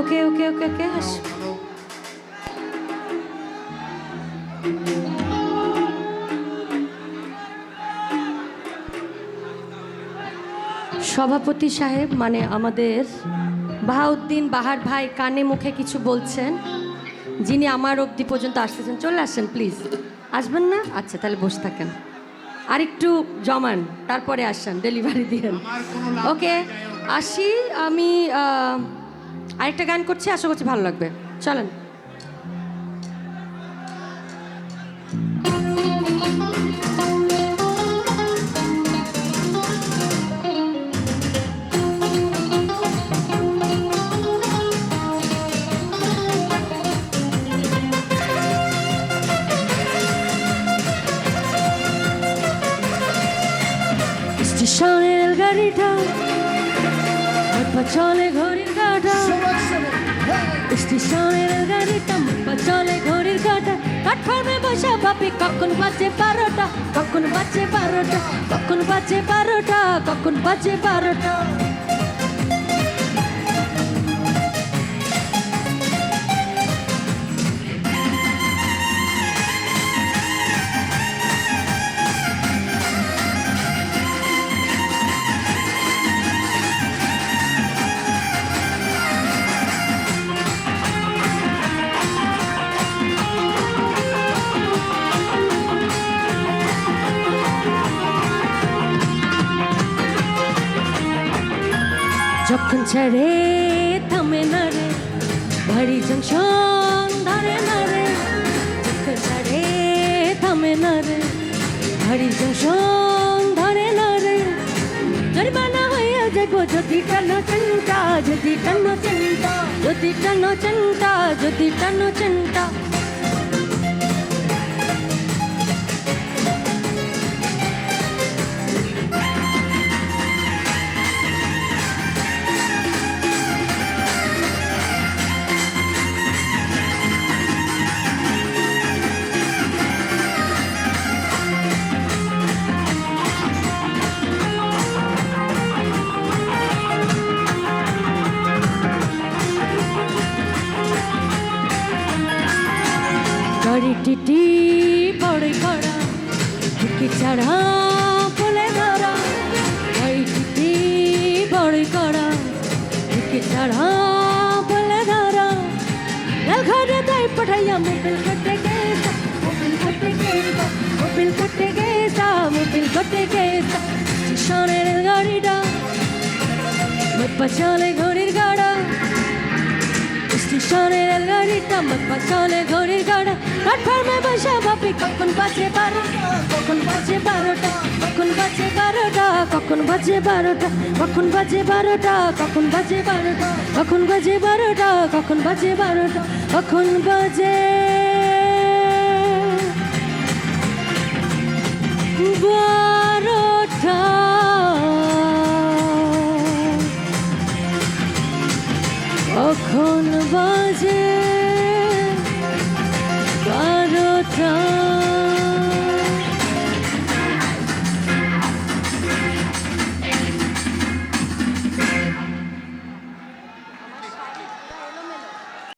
ওকে ওকে ওকে ওকে আস সভাপতি সাহেব মানে আমাদের বাহাউদ্দিন বাহার ভাই কানে মুখে কিছু বলছেন, যিনি আমার অবধি পর্যন্ত আসতেছেন, চলে আসেন প্লিজ আসবেন না? আচ্ছা তাহলে বসে থাকেন। আর একটু জমান তারপরে আসান ডেলিভারি দিয়েন। ওকে আসি আমি আরেকটা গান করছি আশা করছি ভালো লাগবে। চলেন। স্টেশনের গাড়িটা চলে ঘড়ির কাটা। স্টেশনের গাড়িটা চলে ঘড়ির কাটা। প্ল্যাটফর্মে বসা ভাবি, কখন বাজে বারোটা, কখন বাজে বারোটা, কখন বাজে বারোটা, কখন বাজে বারোটা। যখন ছেড়ে থামে না রে, ভারী জংশন ধরে না রে, যখন ছেড়ে থামে না রে, ভারী জংশন ধরে না রে, জরিমানা হয়ে যাব যদি টানো চিন্তা, যদি টানো চিন্তা, যদি টানো চিন্তা, যদি টানো চিন্তা। টিটি, পড়ে করা টিকি ছাড়া বলে ধরা। গাড়ি টিটি, পড়ে করা টিকি ছাড়া বলে ধরা। লাল ঘরে তাই পাঠাইয়া মোবিল কটে গেছা মোবিল কটে গেছা মোবিল কটে গেছা মোবিল কটে গেছা। স্টেশনের গাড়িটা মত চলে ঘড়ির স্টেশনের গাড়িটা মত চলে ঘড়ির গাড়া প্ল্যাটফর্মে বসে ভাবি, কখন বাজে বারোটা? কখন বাজে বারোটা? কখন বাজে বারোটা? কখন বাজে বারোটা? কখন বাজে বারোটা? কখন বাজে বারোটা? কখন বাজে বারোটা? কখন বাজে বারোটা? কখন বাজে বারোটা?